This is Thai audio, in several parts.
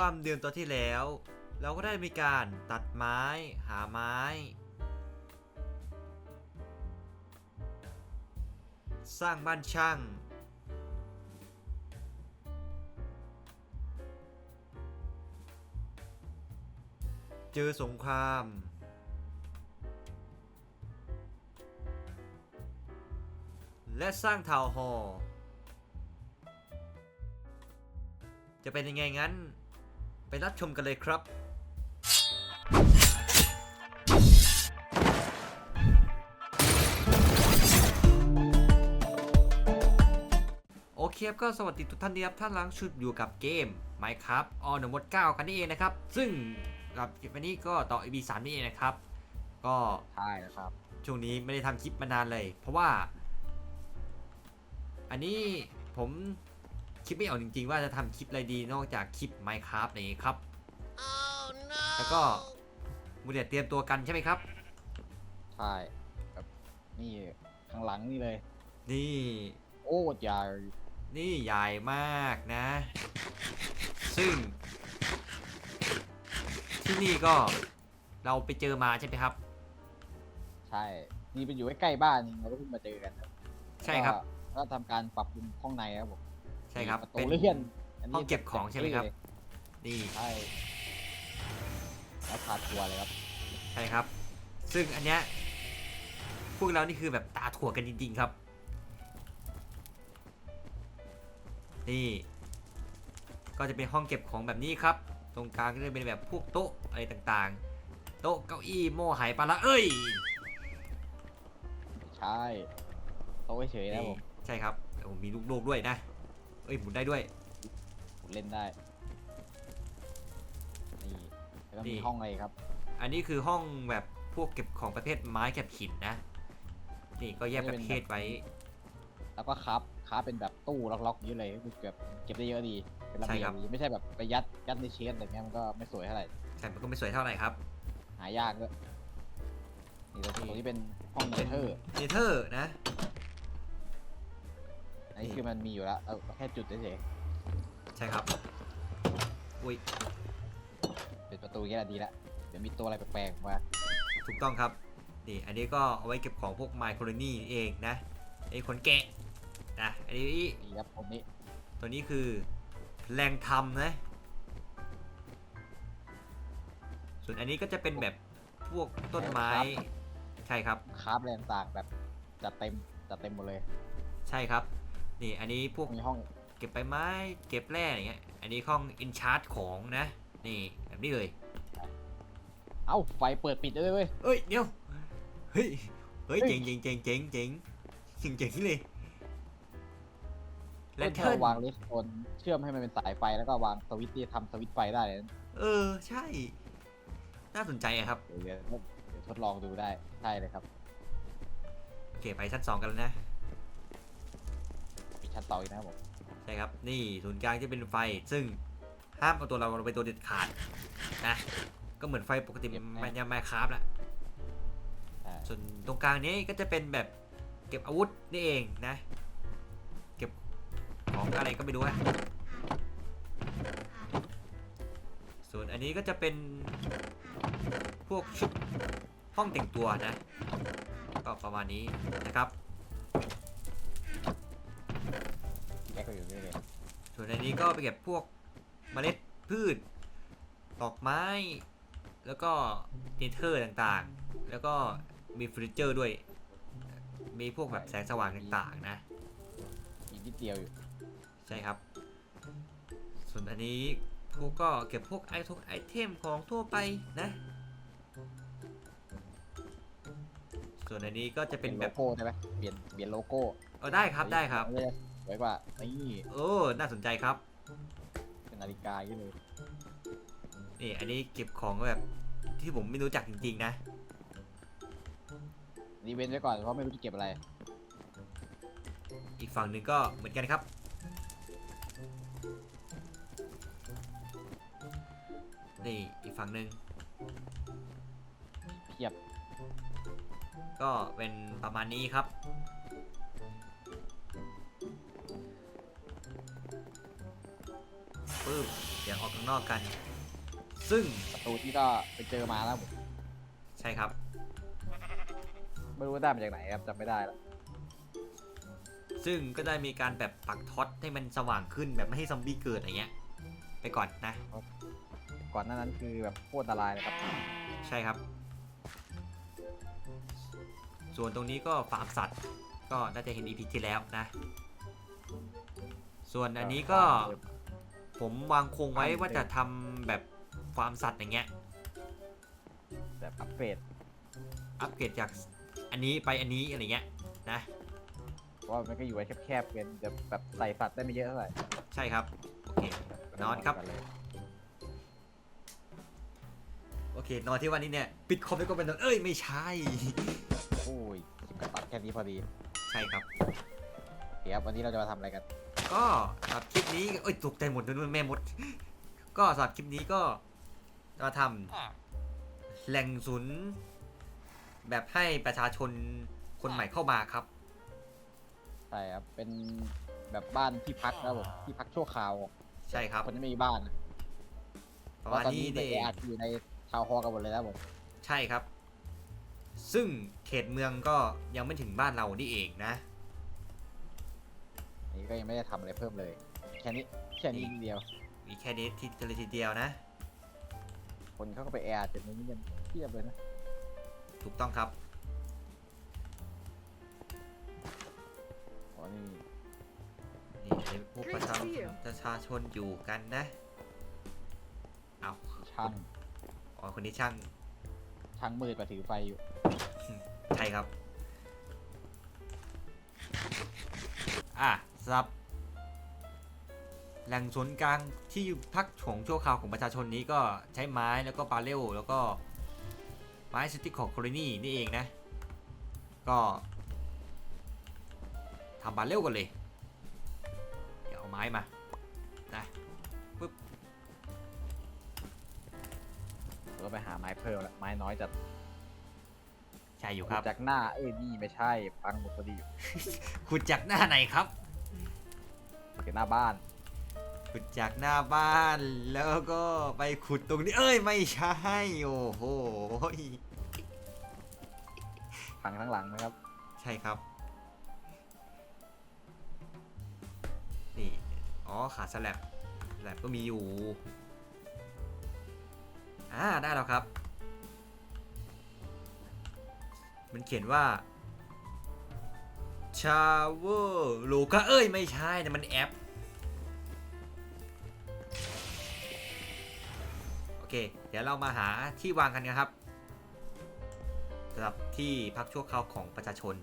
คว่าเดือนตัวที่แล้ว เราก็ได้มีการตัดไม้ หาไม้ สร้างบ้านช่าง เจอสงครามและสร้างทาวน์ฮอลจะเป็นยังไงงั้น ไปรับชมกันเลยครับ โอเคครับก็สวัสดีทุกท่านนะครับท่านล้างชุดอยู่กับเกม Minecraft On the Mod 9กันนี่เองนะครับ ซึ่งกับวันนี้ก็ต่อ EP 3นี่เองนะครับ ก็ใช่นะครับ ช่วงนี้ไม่ได้ทำคลิปมานานเลย เพราะว่า อันนี้ผม คิดไม่ออกจริงๆ ว่าจะทำคลิปอะไรดีนอกจากคลิป Minecraft นี้ครับแล้วก็มูเดียเตรียมตัวกันใช่ไหมครับ ใช่ครับนี่ข้างหลังนี่เลย นี่โอ้ใหญ่นี่ใหญ่มากนะ ซึ่ง ที่นี่ก็เราไปเจอมาใช่ไหมครับ ใช่ นี่เป็นอยู่ใกล้ๆบ้านนี่เราก็เพิ่งมาเจอกันครับใช่ครับ ก็ก็ทำการปรับปรุงห้องในครับผม ใช่ครับมีประเป็ตูนเลื่อนนนี้ห้องเก็บของใช่ไหมครับ นี่ ใช่แล้วขาดทัวร์เลยครับ ใช่ครับ ซึ่งอันเนี้ยพวกเรานี่คือแบบตาถั่วกันจริงๆครับ นี่ ก็จะเป็นห้องเก็บของแบบนี้ครับ ตรงกลางก็จะเป็นแบบพวกโต๊ะอะไรต่างๆ โต๊ะเก้าอี้โม่ไหปลาละเอ้ยใช่โต๊ะเฉยๆนะผมใช่ครับโอ้มีลูกโลกด้วยนะเอ้ยหมุนได้ด้วยผมเล่นได้ นี่แล้วก็นี่ มีห้องอะไรครับ อันนี้คือห้องแบบพวกเก็บของประเภทไม้กับหินนะ นี่ก็แยกประเภทไว้ แล้วก็คับคับเป็นแบบตู้ล็อกๆอย่างนี้เลยก็คือเก็บเก็บได้เยอะดี เป็นระใช่เบีคยรังบดีไม่ใช่แบบไปยัดยัดในเชฟอะไรเงี้ยมันก็ไม่สวยเท่าไหร่ แต่มันก็ไม่สวยเท่าไหร่ครับ หายากด้วยนี่ตรงนี่ตรงนี้เป็นห้องเนเธอร์เนเธอร์นะอั นนี้คือมันมีอยู่แล้วเราแค่จุดเฉยใช่ครับ อุ้ยๆเป็นประตูแค่ดีละเดี๋ยวมีตัวอะไรแปลกๆมาถูกต้องครับ นี่ อันนี้ก็เอาไว้เก็บของพวกไมโครนี่เองนะไอ้ขนแกะนะอันนี้นี่ครับผมนี่ตัวนี้คือแรงทำนะ ส่วนอันนี้ก็จะเป็นแบบพวกต้นไม้ ใช่ครับ คราฟอะไรต่างๆแบบจัดเต็มจัดเต็มหมดเลย ใช่ครับ นี่อันนี้พวกมีห้องเก็บใบไม้เก็บแร่อย่างเงี้ย อันนี้ห้องอินชาร์จของนะ นี่แบบนี้เลย เอ้าไฟเปิดปิดได้ด้วยเว้ย เอ้ยเดี๋ยวเฮ้ยเฮ้ยเฮ้ยเจ๋งเจ๋งเจ๋งเจ๋งเจ๋งเจ๋งเจ๋งที่เลยแลแล้นวเทิเธร์อนวางเลสโคนเชื่อมให้มันเป็นสายไฟแล้วก็วางสวิตช์ที่ทำสวิตช์ไฟได้เลยนะเออใช่ น่าสนใจอะครับเดี๋ยวเดี๋ยวเดี๋ยวทดลองดูได้ใช่เลยครับโอเคไปชั้นสองกันแล้วนะมี ชั้นต่ออีกนะครับผมใช่ครับ นี่ศูนย์กลางจะเป็นไฟ ซึ่งห้ามเอาตัวเราลงไปตัวเด็ดขาดนะก็เหมือนไฟปกติมันยังไมคราฟแหละส่วนตรงกลางนี้ก็จะเป็นแบบเก็บอาวุธนี่เองนะ เก็บของอะไรก็ไม่รู้อะส่วนอันนี้ก็จะเป็นพวกชุดห้องแต่งตัวนะ ก็ประมาณนี้นะครับ ส่วนอันนี้ก็ไปเก็บพวกเมล็ดพืชดอกไม้ แล้วก็เนเธอร์ต่างๆ แล้วก็มีเฟอร์นิเจอร์ด้วย มีพวกแบบแสงสว่างต่างๆนะ อีกนิดเดียวอยู่ ใช่ครับ ส่วนอันนี้พวกก็เก็บพวกไอทงไอเทมของทั่วไปนะ ส่วนอันนี้ก็จะเป็นโลแบบโก้ได้ไหมเปลี่ยนเปลี่ยนโลโก้เออได้ครับได้ครับ ไม่ได้สวยกว่านี่โอ้น่าสนใจครับเป็นนาฬิกาอย่างนี้เลยนี่อันนี้เก็บของแบบที่ผมไม่รู้จักจริงๆนะนี่เว้นไว้ก่อนเพราะไม่รู้จะเก็บอะไร อีกฝั่งหนึ่งก็เหมือนกันครับ นี่อีกฝั่งหนึ่งเพียบ ก็เป็นประมาณนี้ครับ ปึ๊บเดี๋ยวดี๋ยวออกข้างนอกกัน ซึ่งประตูที่ก็ไปเจอมาแล้วผมใช่ครับ ไม่รู้ว่าได้มาจากไหนครับจำไม่ได้ละซึ่งก็ได้มีการแบบปักท็อตให้มันสว่างขึ้นแบบไม่ให้ซอมบี้เกิดอะไรเงี้ย ไปก่อนนะ ก่อนหน้านั้นคือแบบโคตรอันตรายเลยครับใช่ครับ ส่วนตรงนี้ก็ฟาร์มสัตว์ ก็น่าจะเห็น EP ที่แล้วนะ ส่วนอันนี้ก็ ผมวางคงไว้ว่าจะทำแบบฟาร์มสัตว์อย่างเงี้ย แบบอัปเกรดอัปเกรดจากอันนี้ไปอันนี้อะไรเงี้ยนะ เพราะว่ามันก็อยู่ไว้แคบๆเกินจะแบบใส่สัตว์ได้ไม่เยอะเท่าไหร่ใช่ครับ โอเคนอนครับกัเลยโอเคนอนที่วันนี้เนี่ย ปิดคอมแล้วก็ไปนอนเอ้ยไม่ใช่ โอ้ยคลิปกระตัดแค่นี้พอดี ใช่ครับ เดี๋ยววันนี้เราจะมาทำอะไรกัน ก็สำหรับคลิปนี้เอ้ยตกใจหมดนู่นแม่มด ก็สำหรับคลิปนี้ก็จะมาทำแหล่งศูนย์แบบให้ประชาชนคนใหม่เข้ามาครับ ใช่ครับ เป็นแบบบ้านที่พักนะครับผมที่พักชั่วคราวใช่ครับคนที่ไม่มีบ้านนะประมาณนี้เพราะตอนนี่นี้ไปแออัดอยู่ในทาวน์ฮอลล์กันหมดเลยนะครับผมใช่ครับ ซึ่งเขตเมืองก็ยังไม่ถึงบ้านเรานี่เองนะอันนี้ ก็ยังไม่ได้ทำอะไรเพิ่มเลย แค่นี้แค่นี้นิดเดียว มีแค่นี้ที่เลยทีเดียวนะ คนเขาก็ไปแออัดอยู่ในนี้กันเทียบเลยนะ ถูกต้องครับ อ๋อนี่นี่ให้พวกประชาประชาชนอยู่กันนะ เอาช่างอ๋อคนนี้ช่าง ช่างมืดกว่าถือไฟอยู่ ใช่ครับ อะสำห รับ แหล่งศูนย์กลางที่พักของชั่วคราวของประชาชนนี้ก็ใช้ไม้แล้วก็ปาเรลแล้วก็ไม้สติกของโคลนี่นี่เองนะ ก็ทำบาเรลกันเลย เดี๋ยวเอาไม้มา นะปึ๊บเราไปหาไม้เพิ่มละไม้น้อยจัดใช่อยู่ครับ จากหน้าเอ้ยนี่ไม่ใช่พังหมดพอดีอยู่ขุดจากหน้าไหนครับ จากหน้าบ้าน ขุดจากหน้าบ้านแล้วก็ไปขุดตรงนี้เอ้ยไม่ใช่โอ้โหพังทั้งหลังนะครับ ใช่ครับนี่อ๋อขาสลับสลับก็มีอยู่อ่าได้แล้วครับ มันเขียนว่า ชาเวอร์โลกาเอ้ย ไม่ใช่แต่มันแอป โอเค เดี๋ยวเรามาหาที่วางกันนะครับสำหรับที่พักชั่วคราวของประชาชน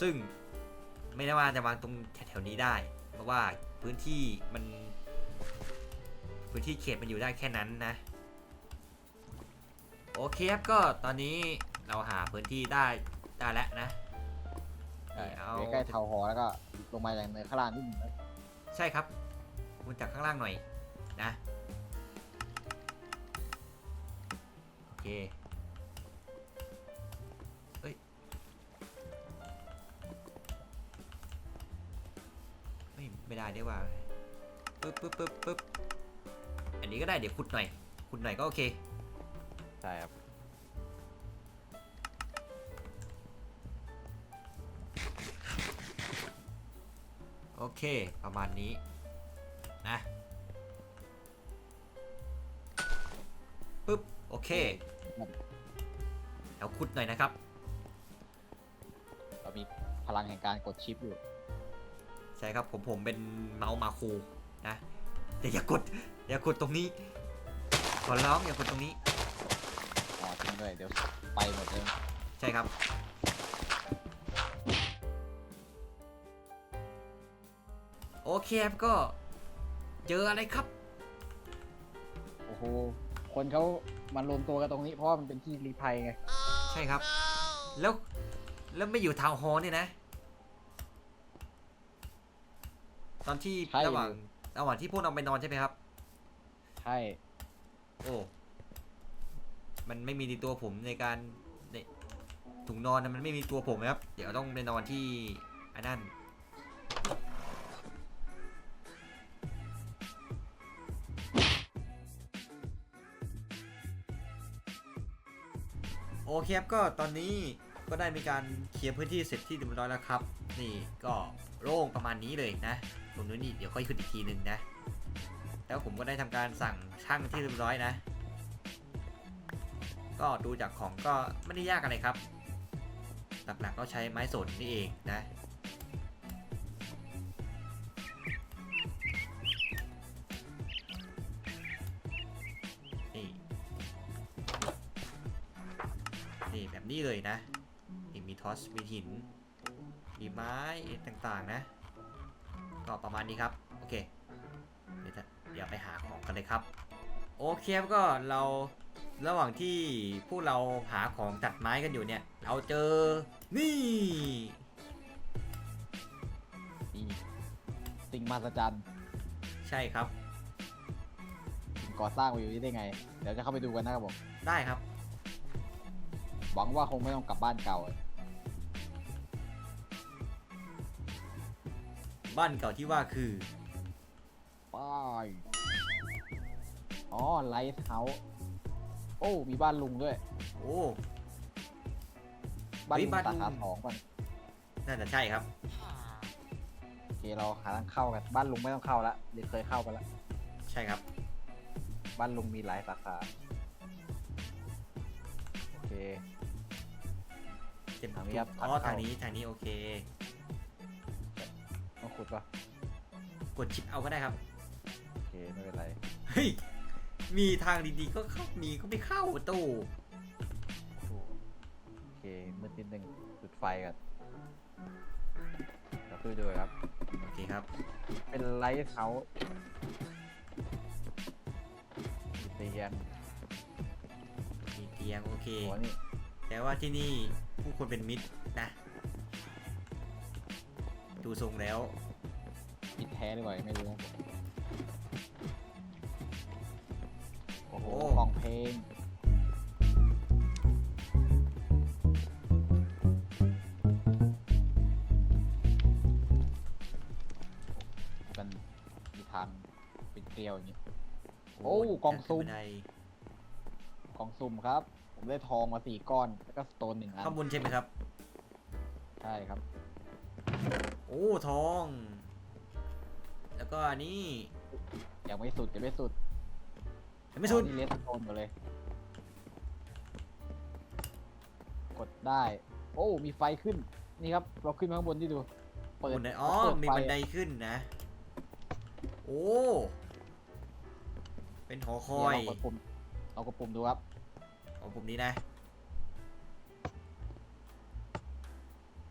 ซึ่งไม่ได้ว่าจะวางตรงแถวๆนี้ได้ เพราะว่าพื้นที่มัน พื้นที่เขตมันอยู่ได้แค่นั้นนะ โอเคครับก็ตอนนี้เราหาพื้นที่ได้ ได้แล้วนะ ใช่เอา ใกล้ๆเทาหอแล้วก็ลงมาอย่างเนินข้างล่างนิดนึงนะใช่ครับคุณจากข้างล่างหน่อยนะ โอเค เฮ้ยไม่ไม่ได้ได้ว่าปึ๊บปึ๊บปึ๊บปึ๊บอันนี้ก็ได้เดี๋ยวขุดหน่อยขุดหน่อยก็โอเค ใช่ครับ โอเค ประมาณนี้ นะปึ๊บ โอเคเดี๋ยวขุดหน่อยนะครับ เรามีพลังแห่งการกดชิปอยู่ ใช่ครับผมผมเป็นเมาส์มาคูนะแต่อย่ากด อย่ากดตรงนี้ขอร้องอย่ากดตรงนี้อ๋อจริงด้วยเดี๋ยวไปหมดเลยใช่ครับ เคครับก็ เจออะไรครับ โอ้โห คนเขามารวมตัวกันตรงนี้เพราะว่ามันเป็นที่รีภัยไง ใช่ครับ แล้วแล้วไม่อยู่ทาวน์ฮอลล์เนี่ยนะ ตอนที่ใช่ ระหว่างระหว่างที่พวกเราไปนอนใช่ไหมครับ ใช่ โอ้ มันไม่มีในตัวผมในการในถุงนอนนะมันไม่มีตัวผมนะครับ เดี๋ยวต้องไปนอนที่อันนั้น เคครับก็ตอนนี้ก็ได้มีการเคลียร์พื้นที่เสร็จที่เรียบร้อยแล้วครับ นี่ก็โล่งประมาณนี้เลยนะตรงนู้นนี่เดี๋ยวค่อยขึ้นอีกทีหนึ่งนะ แล้วผมก็ได้ทำการสั่งช่างที่เรียบร้อยนะ ก็ดูจากของก็ไม่ได้ยากอะไรครับ หลักๆก็ใช้ไม้สนนี่เองนะ เลยนะนี่มีทอสมีหิน มีไม้ต่างๆนะ ก็ประมาณนี้ครับ โอเค เดี๋ยวจะเดี๋ยวไปหาของกันเลยครับ โอเคครับก็เราระหว่างที่พวกเราหาของตัดไม้กันอยู่เนี่ย เราเจอ นี่นี่สิ่งมหัศจรรย์ ใช่ครับสิ่งก่อสร้างมาอยู่นี่ได้ไง เดี๋ยวจะเข้าไปดูกันนะครับผม ได้ครับ หวังว่าคงไม่ต้องกลับบ้านเก่าอะบ้านเก่าที่ว่าคือ ป้ายอ๋อไลท์เฮาส์โอ้ มีบ้านลุงด้วย โอ้บ้านเฮ้ลุยงบ้านสาขาลุงสองก่อนน่าจะใช่ครับ โอเคเราหาทางเข้ากันบ้านลุงไม่ต้องเข้าละเดี๋ยวเคยเข้าไปแล้วใช่ครับ บ้านลุงมีหลายสาขาโอเค เต็มทางนี้ครับอ๋อทางเข้าทางนี้ทางนี้โอเคต้องขุดปะกดชิปเอาก็ได้ครับ โอเคไม่เป็นไร เฮ้ย มีทางดีๆก็เข้ามีก็ไม่เข้าตู้โอเคมืดนิดนึงจุดไฟกันเราคือดูครับ โอเคครับ เป็นไลท์เฮาส์มีเตียงมีเตียงโอเคหัวนี่แต่ว่าที่นี่ ผู้คนเป็นมิตรนะ ดูทรงแล้วมิดแท้หรือเปล่าไม่รู้นะโอ้โหโอ้กล่องเพลงมันมีทางเป็นเกลียวอย่างนี้ โอ้กล่องซุ่มขึ้นบันไดกล่องสุ่มครับ ผมได้ทองมาสี่ก้อน แล้วก็สโตนหนึ่งอันข้างบนใช่ไหมครับ ใช่ครับ โอ้ทอง แล้วก็อันนี้ยังไม่สุดยังไม่สุดยังไม่สุดอ๋อนี่เลสโตนหมดเลย กดได้ โอ้ มีไฟขึ้น นี่ครับ เราขึ้นมาข้างบนที่ดู เปิดบันไดอ๋อ เปิดมีไฟบันไดขึ้นนะ โอ้ เป็นหอคอยเนี่ยเรากดปุ่มเรากดปุ่มดูครับ เอาปุ่มนี้นะ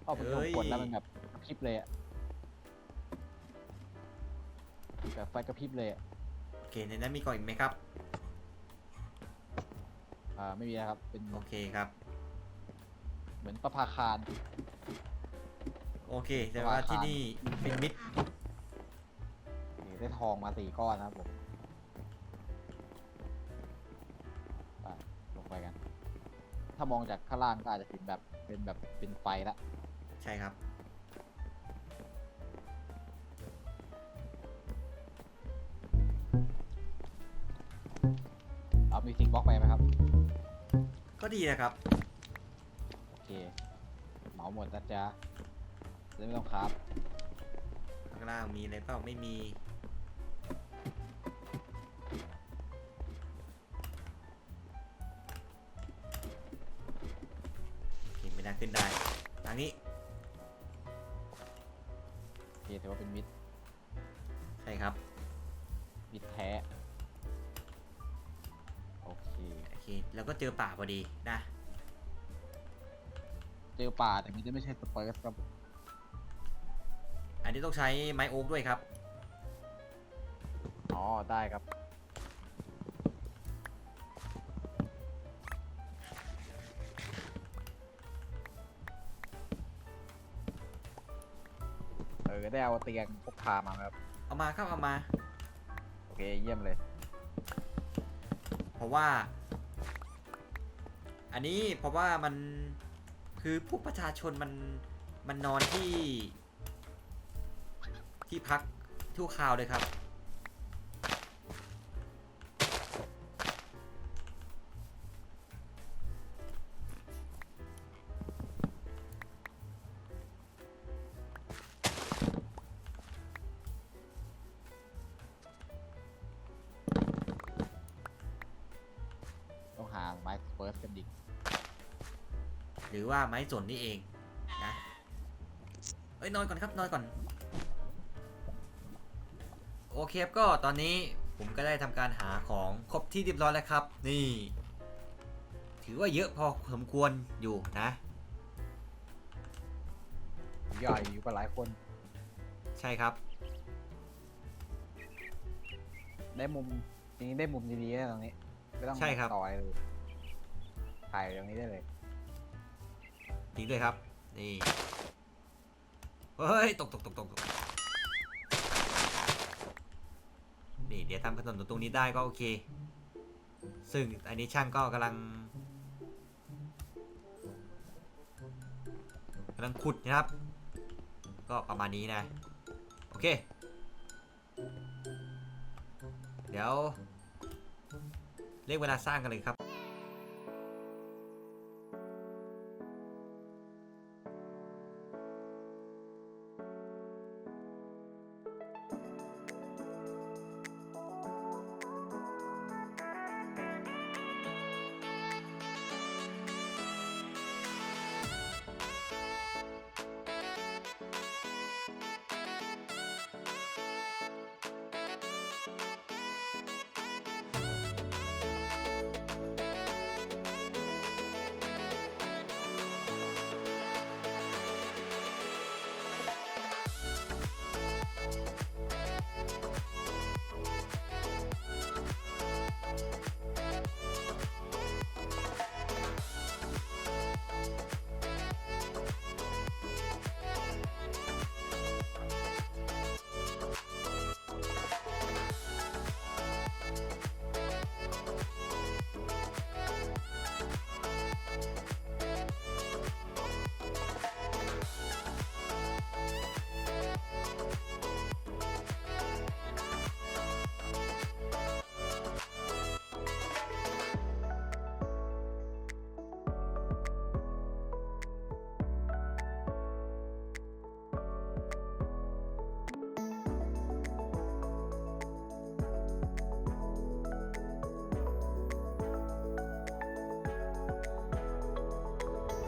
พอผมเฮ้ยกดแล้วมันแบบกระพริบเลยอะแบบไฟกระพริบเลยอะโอเคในนั้นมีกล่องอีกไหมครับ อ่าไม่มีนะครับ เป็นโอเคครับ เหมือนประภาคาร โอเคแต่ว่าสบายครับที่นี่เป็นมิดนี่ได้ทองมาสี่ก้อนนะครับผม ถ้ามองจากข้างล่างก็อาจจะเห็นแบบเป็นแบบเป็นไฟละใช่ครับ เอามิวสิกบล็อกไปไหมครับ ก็ดีนะครับ โอเค เหมาหมดนะจ๊ะจะได้ไม่ต้องครับ ข้างล่างมีอะไรเปล่าไม่มี นี้โอเคถือว่าเป็นมิดใช่ครับมิดแท้ โอเค โอเคแล้วก็เจอป่าพอดีนะเจอป่าแต่มันจะไม่ใช่สเปอร์สครับอันนี้ต้องใช้ไม้โอ๊กด้วยครับ อ๋อ ได้ครับ เออได้เอาเตียงพกพามาไหมครับ เอามาครับเอามา โอเคเยี่ยมเลย เพราะว่า อันนี้เพราะว่ามันคือพวกประชาชนมันมันนอนที่ ที่พักทั่วคราวเลยครับ รือว่าไม้สนนี่เองนะเอ้ยนอนก่อนครับนอนก่อน โอเคครับก็ตอนนี้ผมก็ได้ทำการหาของครบที่เรียบร้อยแล้วครับ นี่ ถือว่าเยอะพอสมควรอยู่นะใหญ่อยู่กับหลายคน ใช่ครับ ได้มุมจริงๆได้มุมดีๆนะตรงนี้ไม่ต้องใช่ครับต่อยเลยถ่ายตรงนี้ได้เลย จริงด้วยครับ นี่ เฮ้ย ตกตกตกตกนี่เดี๋ยวทำถนนตรงนี้ได้ก็โอเค ซึ่งอันนี้ช่างก็กำลังกำลังขุดนะครับ ก็ประมาณนี้นะ โอเค เดี๋ยวเรียกเวลาสร้างกันเลยครับ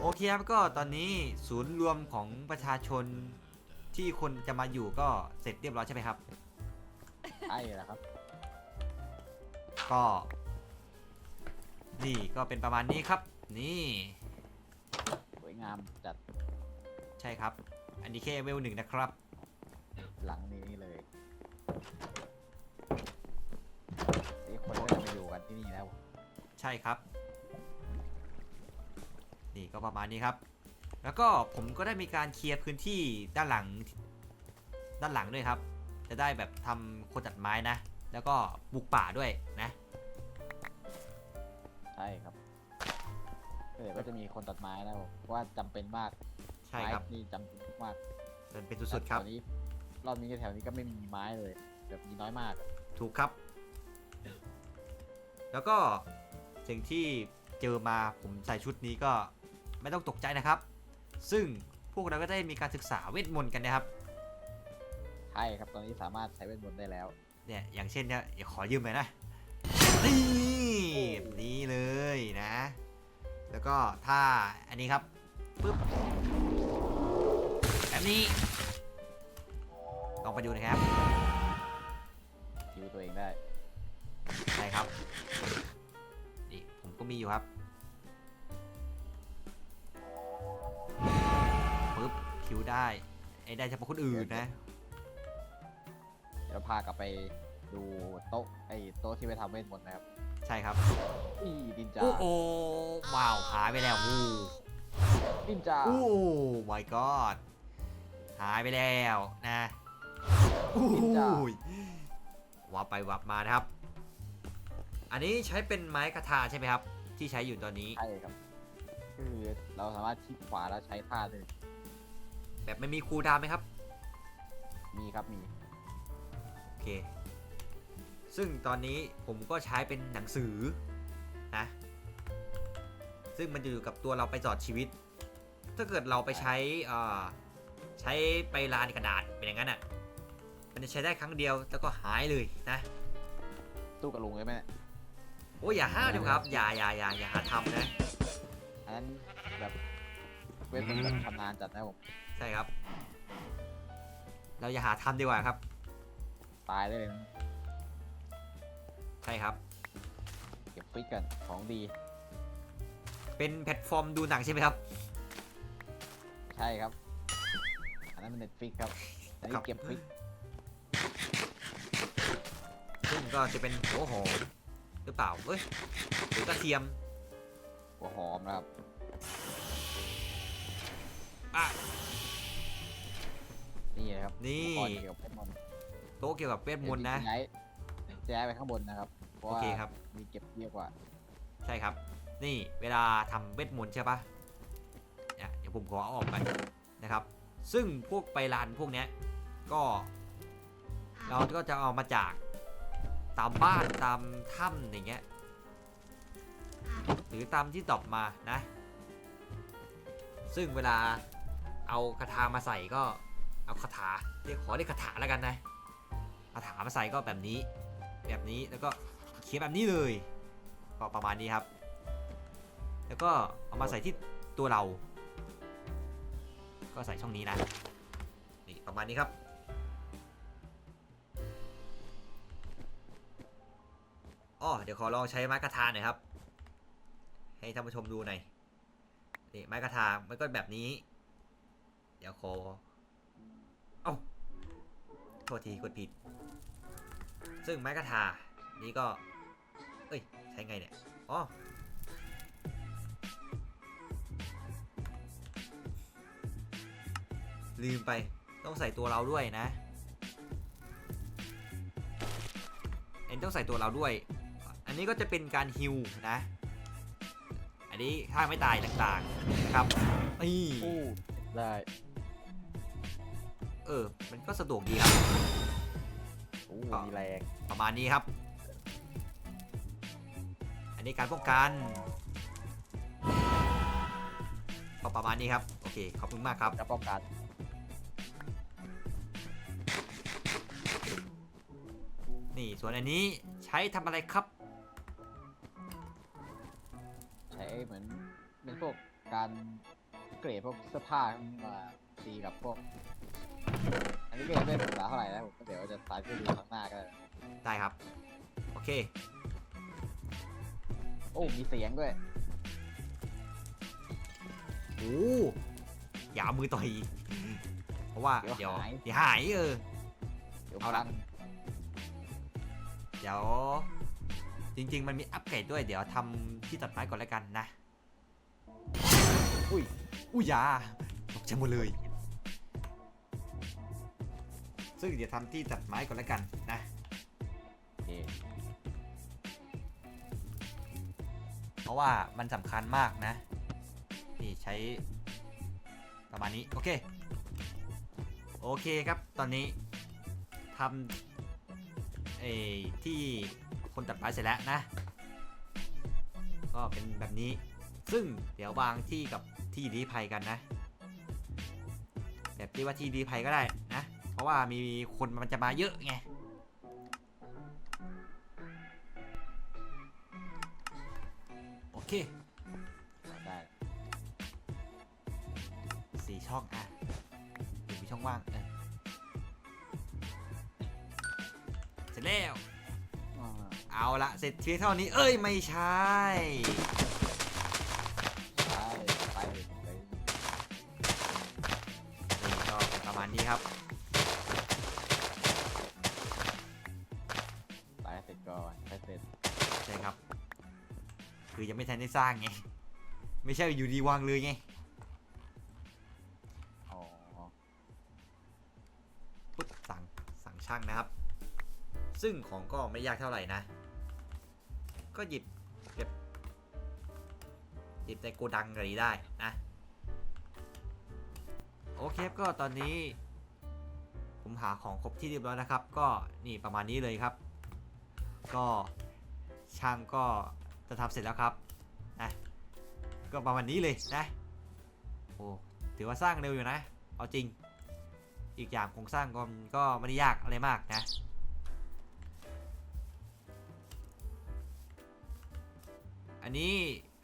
โอเคครับก็ตอนนี้ศูนย์รวมของประชาชนที่คนจะมาอยู่ก็เสร็จเรียบร้อยใช่ไหมครับ ใช่แล้วครับ ก็ นี่ก็เป็นประมาณนี้ครับ นี่ สวยงามจัดใช่ครับ อันนี้แค่เวลหนึ่งนะครับ หลังนี้เลยนี่คนก็จะมาอยู่กันที่นี่แล้ว ใช่ครับ นี่ก็ประมาณนี้ครับ แล้วก็ผมก็ได้มีการเคลียร์พื้นที่ด้านหลังด้านหลังด้วยครับ จะได้แบบทำโคนตัดไม้นะ แล้วก็ปลูกป่าด้วยนะ ใช่ครับเดี๋ยวก็จะมีคนตัดไม้แล้วเพราะว่าจำเป็นมากใช่ครับไม้นี่จำเป็นมากมันเป็นสุดๆครับแถวนี้รอบนี้แถวนี้ก็ไม่มีไม้เลยแบบมีน้อยมากอะถูกครับ แล้วก็สิ่งที่เจอมาผมใส่ชุดนี้ก็ ไม่ต้องตกใจนะครับ ซึ่งพวกเราก็ได้มีการศึกษาเวทมนต์กันนะครับใช่ครับตอนนี้สามารถใช้เวทมนต์ได้แล้วเนี่ยอย่างเช่นเนี่ยอย่าขอยืมหน่อยนะนี่แบบนี้เลยนะ แล้วก็ถ้าอันนี้ครับปึ๊บแบบนี้ลองไปดูนะครับคิวตัวเองได้ใช่ครับนี่ผมก็มีอยู่ครับ คิวได้ ไอ้ได้เฉพาะคนอื่นนะ เดี๋ยวพากลับไปดูโต๊ะไอ้โต๊ะที่ไปทำเวทมนต์นะครับใช่ครับ อีดินจาโอ้โอ้ว้าวหายไปแล้ววู้ดินจาโอ้ my god หายไปแล้วนะโอ้ยวับไปวับมานะครับ อันนี้ใช้เป็นไม้กระทาใช่ไหมครับ ที่ใช้อยู่ตอนนี้ ใช่ครับ คือเราสามารถคลิกขวาแล้วใช้ท่าได้เลย แบบไม่มีคูลดาวน์ไหมครับ มีครับมี โอเค ซึ่งตอนนี้ผมก็ใช้เป็นหนังสือนะ ซึ่งมันจะอยู่กับตัวเราไปจอดชีวิต ถ้าเกิดเราไปใช้เอ่อใช้ไปลานกระดาษเป็นอย่างนั้นอะ มันจะใช้ได้ครั้งเดียวแล้วก็หายเลยนะ ตู้กับลุงเลยไหมเนี่ยโอ้ยอย่าห้าวเดี๋ยวครับ อย่าอย่าอย่าอย่าหาทำนะ อันนั้นแบบเวทมนต์แบบชำนาญจัดนะครับผมใช่ครับ เราอย่าหาทำดีกว่าครับ ตายได้เลยนะใช่ครับ เก็บฟิกกันของดี เป็นแพลตฟอร์มดูหนังใช่ไหมครับ ใช่ครับ อันนั้นมันเน็ตฟิกครับ อันนี้ครับ เก็บฟิกซึ่งก็จะเป็นหัวหอมหรือเปล่าเอ้ยหรือกระเทียมหัวหอมนะครับ อะ นี่นะครับนี่อุปกรณ์เกี่ยวกับเวทมนต์โต๊ะเกี่ยวกับเวทมนต์นะ เดี๋ยวจะย้ายจะย้ายไปข้างบนนะครับ เพราะโอว่าเคครับ มีเก็บเยอะกว่า ใช่ครับ นี่เวลาทำเวทมนต์ใช่ปะเนี่ยเดี๋ยวผมขอเอาออกไปนะครับ ซึ่งพวกไปรันพวกเนี้ยก็ เราก็จะเอามาจากตามบ้านตามถ้ำอย่างเงี้ยหรือตามที่ตอบมานะ ซึ่งเวลาเอาคาถามาใส่ก็ เอาคาถาเรียกขอเรียกคาถาแล้วกันนะคาถามาใส่ก็แบบนี้ แบบนี้แล้วก็เขียนแบบนี้เลยก็ประมาณนี้ครับ แล้วก็เอามาใส่ที่ตัวเรา ก็ใส่ช่องนี้นะนี่ประมาณนี้ครับอ้อเดี๋ยวขอลองใช้ไม้กระทาหน่อยครับ ให้ท่านผู้ชมดูหน่อยนี่ไม้กระทามันก็แบบนี้ เดี๋ยวขอ โทษทีกดผิด ซึ่งไม้กระทา นี้ก็ เอ้ย ใช้ไงเนี่ย อ๋อ ลืมไป ต้องใส่ตัวเราด้วยนะอันนี้ต้องใส่ตัวเราด้วย อันนี้ก็จะเป็นการฮิวนะ อันนี้ถ้าไม่ตายต่างๆนะครับ นี่อู้ได้ เออ มันก็สะดวกดีครับอู้ก็มีแรงประมาณนี้ครับ อันนี้การป้องกันก็ประมาณนี้ครับ โอเค ขอบคุณมากครับจะป้องกันนี่ส่วนอันนี้ใช้ทำอะไรครับ ใช้เหมือนเป็นพวกการเกรดพวกเสื้อผ้ามาตีกับพวก อันนี้ก็ยังไม่ได้ศึกษาเท่าไหร่นะผมก็เดี๋ยวจะสายไปดูข้างหน้าก็ได้ได้ครับ โอเค โอ้มีเสียงด้วยโอ้อย่าเอามือต่อยเพราะว่าเดี๋เดี๋ยยววหายเดี๋ยวหายเออ เดี๋ยวเอาฟัละงเดี๋ยว จริง ๆ มันมีอัปเกรดด้วย เดี๋ยวทำที่ตัดไม้ก่อนแล้วกันนะ อุ้ย อุ้ยอยาตกใจหมดเลย ซึ่งเดี๋ยวทำที่ตัดไม้ก่อนแล้วกันนะโอเคเพราะว่ามันสำคัญมากนะ นี่ใช้ประมาณนี้โอเค โอเคครับตอนนี้ทำเออที่คนตัดไม้เสร็จแล้วนะ ก็เป็นแบบนี้ ซึ่งเดี๋ยววางที่กับที่รีภัยกันนะ แบบที่ว่าที่รีภัยก็ได้นะเพ ราะว่ามีคนมันจะมาเยอะไงโอเคได้สี่ช่องอะเดี๋ยวมีช่องว่างเออเสร็จแล้วอ่าเอาละเสร็จเพียงเท่านี้ เอ้ย ไม่ใช่ คือยังไม่ทันได้สร้างไง ไม่ใช่อยู่ดีวางเลยไงอ๋อปุ๊บสั่งสั่งช่างนะครับ ซึ่งของก็ไม่ยากเท่าไหร่นะ ก็หยิบเก็บหยิบในโกดังอะไรได้นะ โอเคก็ตอนนี้ ผมหาของครบที่เรียบร้อยนะครับ ก็นี่ประมาณนี้เลยครับ ก็ช่างก็ จะทำเสร็จแล้วครับนะก็ประมาณนี้เลยนะโอ้ถือว่าสร้างเร็วอยู่นะ เอาจริง อีกอย่างโครงสร้างก็ก็ไม่ได้ยากอะไรมากนะอันนี้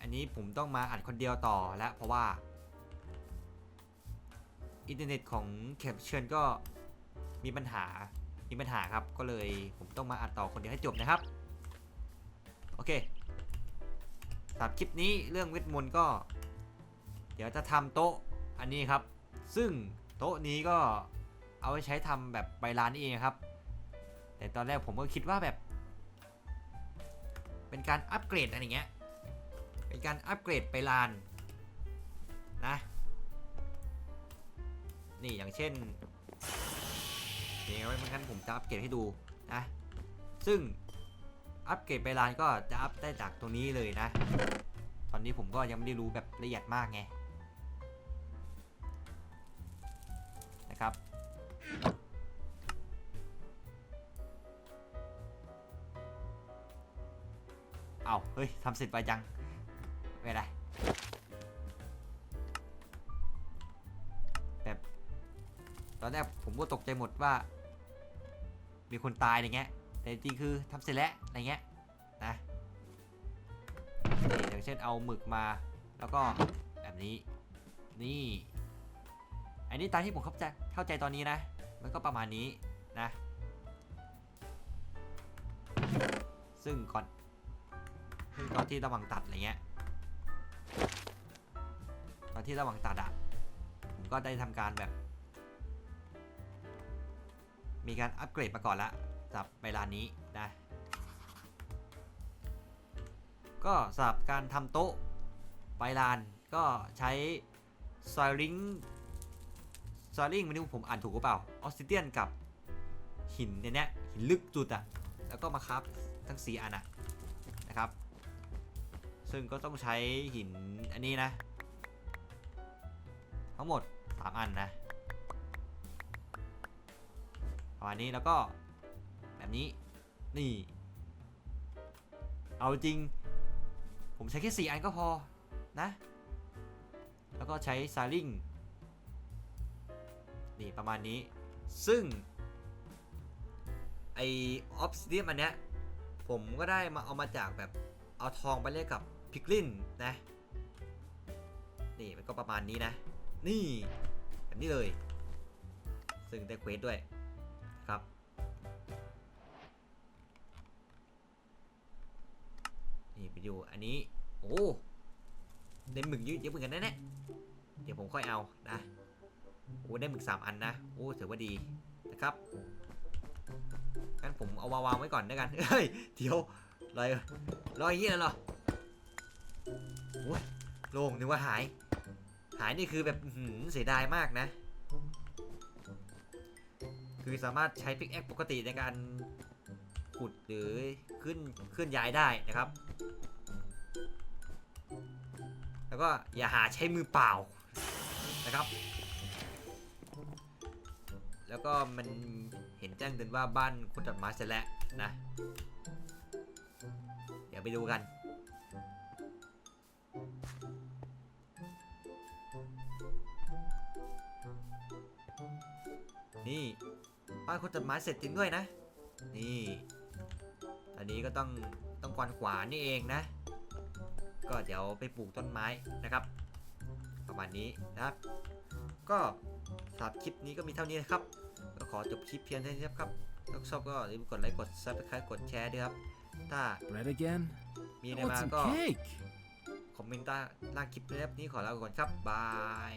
อันนี้ผมต้องมาอัดคนเดียวต่อแล้วเพราะว่า อินเทอร์เน็ตของแคปเชิญก็มีปัญหามีปัญหาครับก็เลยผมต้องมาอัดต่อคนเดียวให้จบนะครับ โอเค สำหรับคลิปนี้เรื่องเวทมนต์ก็ เดี๋ยวจะทำโต๊ะอันนี้ครับ ซึ่งโต๊ะนี้ก็เอาไว้ใช้ทำแบบใบลานนี่เองครับ แต่ตอนแรกผมก็คิดว่าแบบ เป็นการอัปเกรดอะไรเงี้ย เป็นการอัปเกรดไปลานนะ นี่อย่างเช่นเดี๋ยวไว้มันกันผมจะอัปเกรดให้ดูนะ ซึ่ง อัปเกรดไปลานก็จะอัปได้จากตรงนี้เลยนะ ตอนนี้ผมก็ยังไม่ได้รู้แบบละเอียดมากไงนะครับเอาเฮ้ยทำเสร็จไปจังไม่เป็นไรแบบตอนแรกผมก็ตกใจหมดว่า มีคนตายอะไรเงี้ย แต่จริงคือทำเสร็จแล้วอะไรเงี้ยนะนี่อย่างเช่นเอาหมึกมาแล้วก็แบบนี้นี่อันนี้ตามที่ผมเข้าใจเข้าใจตอนนี้นะ มันก็ประมาณนี้นะ ซึ่งก่อนซึ่งตอนที่ระหว่างตัดอะไรเงี้ยตอนที่ระหว่างตัดอะผมก็ได้ทำการแบบ มีการอัปเกรดมาก่อนละ สำหรับใบลานนี้นะ ก็สำหรับการทำโต๊ะใบลานก็ใช้ซอยลิงซอยลิงไม่รู้ผมอ่านถูกหรือเปล่าออสซิเดียนกับหินในเนี้ยหินลึกจุดอะแล้วก็มาครับทั้งสีอันอะนะครับ ซึ่งก็ต้องใช้หินอันนี้นะ ทั้งหมด 3 อันนะประมาณนี้แล้วก็ แบบนี้นี่ เอาจริง ผมใช้แค่4อันก็พอนะ แล้วก็ใช้ซาริงนี่ประมาณนี้ ซึ่ง ไอออฟซิเดียมอันเนี้ยผมก็ได้มาเอามาจากแบบเอาทองไปเล่นกับพิกลินนะ นี่มันก็ประมาณนี้นะ นี่ แบบนี้เลย ซึ่งได้เควสด้วย นี่ไปดูอันนี้ โอ้ได้หมึกเยอะเยอะเหมือนกันนะเนี่ยเดี๋ยวผมค่อยเอานะโอ้ได้หมึกสามอันนะโอ้ถือว่าดีนะครับงั้นผมเอามาวางไว้ก่อนด้วยกันเฮ้ยเดี๋ยวลอยลอยอย่างนี้เลยเหรอโอ้ยโล่งนึกว่าหาย หายนี่คือแบบเสียดายมากนะ คือสามารถใช้พิกแอคปกติในการ ขุดหรือขึ้นขึ้นย้ายได้นะครับ แล้วก็อย่าหาใช้มือเปล่านะครับ แล้วก็มันเห็นแจ้งเตือนว่าบ้านคุณตัดไม้เสร็จแล้วนะ เดี๋ยวไปดูกันนี่บ้านคนตัดไม้เสร็จจริงด้วยนะ นี่ อนนี้ก็ต้องต้องกวนขวานนี่เองนะ ก็เดี๋ยวไปปลูกต้นไม้นะครับ ประมาณนี้นะครับ ก็สำหรับคลิปนี้ก็มีเท่านี้นะครับ ก็ขอจบคลิปเพียงเท่านี้ครับถ้าชอบก็อย่าลืมกดไลค์กด subscribe กดแชร์ด้วยครับ ถ้า Bread again? มีอะไร I want มา some ก็ cake. คอมเมนต์ใต้ล่างคลิปนะครับนี้ขอลาไปก่อนครับบาย